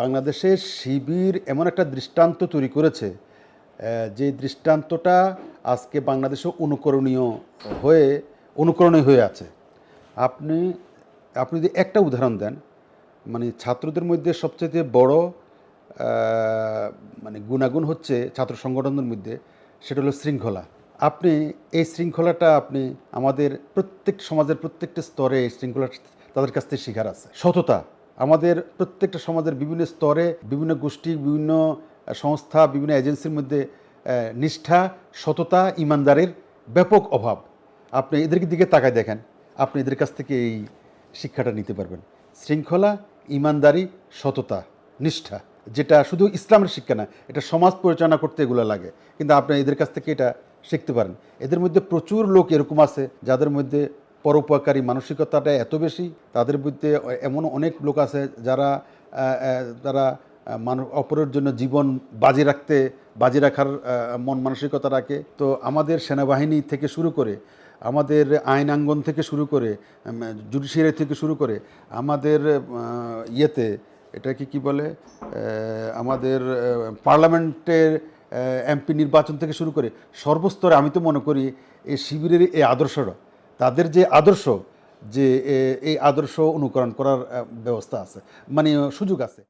বাংলাদেশের শিবির এমন একটা দৃষ্টান্ত তৈরি করেছে যে দৃষ্টান্তটা আজকে বাংলাদেশে অনুকরণীয় হয়ে অনুকরণীয় হয়ে আছে। আপনি আপনি যদি একটা উদাহরণ দেন মানে ছাত্রদের মধ্যে সবচেয়ে বড় মানে গুণাগুণ হচ্ছে ছাত্র সংগঠনের মধ্যে, সেটা হলো শৃঙ্খলা। আপনি এই শৃঙ্খলাটা আপনি আমাদের প্রত্যেক সমাজের প্রত্যেকটা স্তরে এই শৃঙ্খলা তাদের কাছ থেকে শিখার আছে। সততা। আমাদের প্রত্যেকটা সমাজের বিভিন্ন স্তরে বিভিন্ন গোষ্ঠী, বিভিন্ন সংস্থা, বিভিন্ন এজেন্সির মধ্যে নিষ্ঠা, সততা, ইমানদারের ব্যাপক অভাব। আপনি এদের দিকে তাকায় দেখেন, আপনি এদের কাছ থেকে এই শিক্ষাটা নিতে পারবেন। শৃঙ্খলা, ইমানদারি, সততা, নিষ্ঠা, যেটা শুধু ইসলামের শিক্ষা না, এটা সমাজ পরিচালনা করতে এগুলো লাগে। কিন্তু আপনি এদের কাছ থেকে এটা শিখতে পারেন। এদের মধ্যে প্রচুর লোক এরকম আছে, যাদের মধ্যে পরোপকারী মানসিকতাটা এত বেশি, তাদের মধ্যে এমন অনেক লোক আছে যারা তারা মানুষ অপরের জন্য জীবন বাজি রাখতে, বাজি রাখার মন মানসিকতা রাখে। তো আমাদের সেনাবাহিনী থেকে শুরু করে, আমাদের আইনাঙ্গন থেকে শুরু করে জুডিশিয়ারি থেকে শুরু করে, আমাদের ইয়েতে, এটাকে কি বলে আমাদের পার্লামেন্টের এমপি নির্বাচন থেকে শুরু করে, সর্বস্তরে আমি তো মনে করি, এই শিবিরের এই আদর্শটা তাদের যে আদর্শ যে এই আদর্শ অনুকরণ করার ব্যবস্থা আছে। মানে সুযোগ আছে।